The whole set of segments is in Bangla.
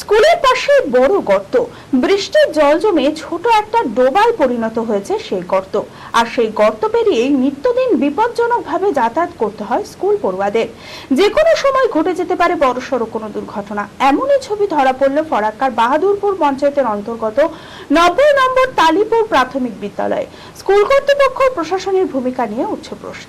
স্কুলের পাশে বড় গর্ত। বৃষ্টির জল জমে ছোট একটা ডোবায় পরিণত হয়েছে সেই গর্ত। আর সেই গর্ত পেরিয়ে নিত্যদিন বিপজ্জনকভাবে যাতায়াত করতে হয় স্কুল পড়ুয়াদের। যে কোনো সময় ঘটে যেতে পারে বড়সড় কোনো দুর্ঘটনা। এমনই ছবি ধরা পড়ল ফরাক্কার বাহাদুরপুর পঞ্চায়েতের অন্তর্গত নব্বই নম্বর তালিপুর প্রাথমিক বিদ্যালয়ে। স্কুল কর্তৃপক্ষ প্রশাসনের ভূমিকা নিয়ে উঠছে প্রশ্ন।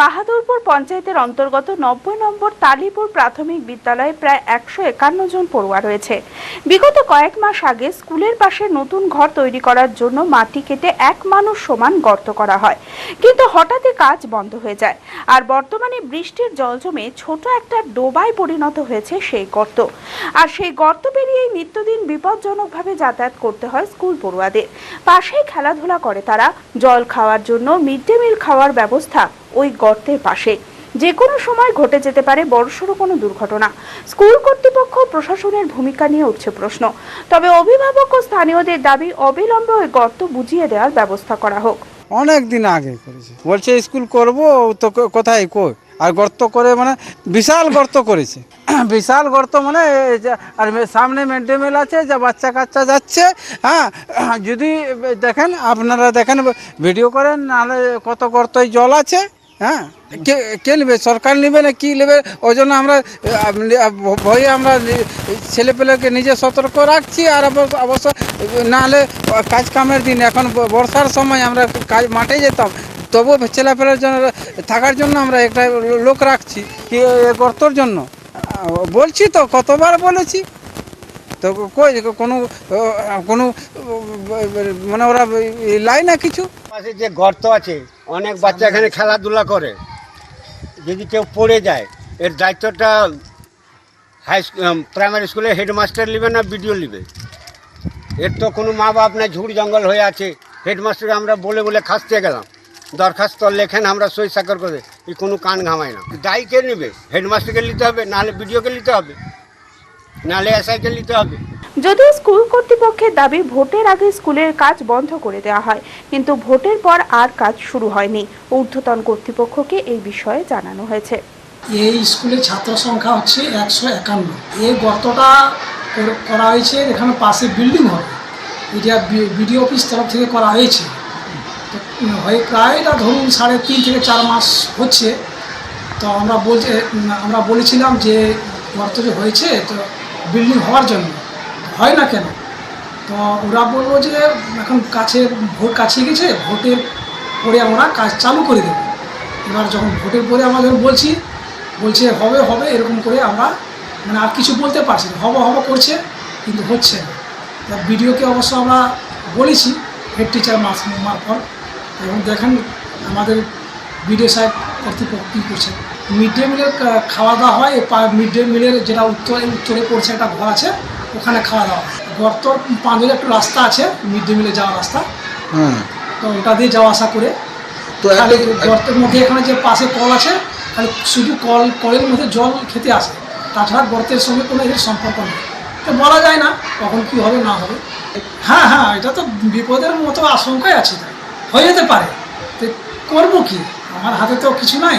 বাহাদুরপুর পঞ্চায়েতের অন্তর্গত নব্বই নম্বর তালিপুর প্রাথমিক বিদ্যালয়ে প্রায় একশো একান্ন জন পড়ুয়া রয়েছে। বিগত কয়েক মাস আগে স্কুলের পাশে নতুন ঘর তৈরি করার জন্য মাটি কেটে এক মানুষ সমান গর্ত করা হয়। কিন্তু হঠাৎই কাজ বন্ধ হয়ে যায়। আর বর্তমানে বৃষ্টির জল জমে ছোট একটা ডোবায় পরিণত হয়েছে সেই গর্ত। আর সেই গর্ত পেরিয়েই নিত্যদিন বিপজ্জনকভাবে যাতায়াত করতে হয় স্কুল পড়ুয়াদের। পাশেই খেলাধুলা করে তারা, জল খাওয়ার জন্য মিড ডে মিল খাওয়ার ব্যবস্থা ওই গর্তের পাশে। যে কোনো সময় ঘটে যেতে পারে বড়সড় কোনো দুর্ঘটনা। স্কুল কর্তৃপক্ষ প্রশাসনের ভূমিকা নিয়ে উঠছে প্রশ্ন। তবে অভিভাবক ও স্থানীয়দের দাবি অবিলম্বে ওই গর্ত বুঝিয়ে দেওয়ার ব্যবস্থা করা হোক। অনেক দিন আগে করেছে। বলছে, স্কুল করব তো কোথায়, কই? আর গর্ত করে মানে বিশাল গর্ত করেছে। বিশাল গর্ত মানে আর সামনে মিল আছে, যা বাচ্চা কাচ্চা যাচ্ছে। হ্যাঁ যদি দেখেন, আপনারা দেখেন, ভিডিও করেন, নাহলে কত গর্তই জল আছে। হ্যাঁ? কে কে নেবে? সরকার নেবে না কি নেবে? ওই জন্য আমরা, ভয়ে আমরা ছেলেপেলেকে নিজে সতর্ক রাখছি আর অবশ্য নাহলে কাজ কামের দিন। এখন বর্ষার সময় আমরা কাজ, মাঠে যেতাম, তবুও ছেলেপেলের জন্য, থাকার জন্য আমরা একটা লোক রাখছি, কি গর্তর জন্য। বলছি তো, কতবার বলেছি। তো কই কোনো কোনো মানে ওরা লাই না কিছু? পাশে যে গর্ত আছে, অনেক বাচ্চা এখানে খেলাধুলা করে। যদি কেউ পড়ে যায়, এর দায়িত্বটা হাই প্রাইমারি স্কুলে হেডমাস্টার নেবে না বিডিও নেবে? এর তো কোনো মা বাপ না ঝুড় জঙ্গল হয়ে আছে। হেডমাস্টারকে আমরা বলে বলে খাসতে গেলাম। দরখাস্ত লেখেন, আমরা সই সাকর করে এই কোনো কান ঘামায় না। দায়ী কে নেবে? হেডমাস্টারকে নিতে হবে, নাহলে বিডিওকে নিতে হবে। নাহলে এসআইকে নিতে হবে। যদিও স্কুল কর্তৃপক্ষের দাবি ভোটের আগে স্কুলের কাজ বন্ধ করে দেওয়া হয় কিন্তু ভোটের পর আর কাজ শুরু হয়নি। ঊর্ধ্বতন কর্তৃপক্ষকে এই বিষয়ে জানানো হয়েছে। এই স্কুলের ছাত্র সংখ্যা হচ্ছে একশো একান্ন। এই গর্তটা করা হয়েছে এখানে পাশে বিল্ডিং হবে। এটা বিডিও অফিস তরফ থেকে করা হয়েছে। হয়ে প্রায় এটা ধরুন সাড়ে তিন থেকে চার মাস হচ্ছে। তো আমরা বলছে আমরা বলেছিলাম যে গর্ত যে হয়েছে তো বিল্ডিং হওয়ার জন্য। হয় না কেন? তো ওরা বলল যে, এখন কাছে, ভোট কাছে গেছে ভোটের পরে আমরা কাজ চালু করে দেবো। এবার যখন ভোটের পরে আমরা যখন বলছি, বলছে, হবে হবে, এরকম করে আমরা মানে আর কিছু বলতে পারছি না। হব হব করছে, কিন্তু হচ্ছে না। বিডিওকে অবশ্য আমরা বলেছি হেড টিচার মাস, মারফত। এবং দেখেন আমাদের বিডিও সাহেব কর্তৃপক্ষ কী করছে। মিড ডে মিলের খাওয়া দাওয়া হয়। মিড ডে মিলের যেটা উত্তরে উত্তরে পড়ছে একটা ঘর আছে ওখানে খাওয়া দাওয়া হয় গর্তর পাঁচের একটু রাস্তা আছে মিড ডে মিলে যাওয়ার রাস্তা। হ্যাঁ। তো ওটা দিয়ে যাওয়া আসা করে। তো গর্তের মধ্যে এখানে যে পাশে কল আছে খালি শুধু কল কলের মধ্যে জল খেতে আসে। তাছাড়া গর্তের সঙ্গে কোনো এর সম্পর্ক নেই। তো বলা যায় না কখন কী হবে না হবে। হ্যাঁ হ্যাঁ এটা তো বিপদের মতো আশঙ্কাই আছে। তাই হয়ে যেতে পারে। তো করব কি? আমার হাতে তো কিছু নাই।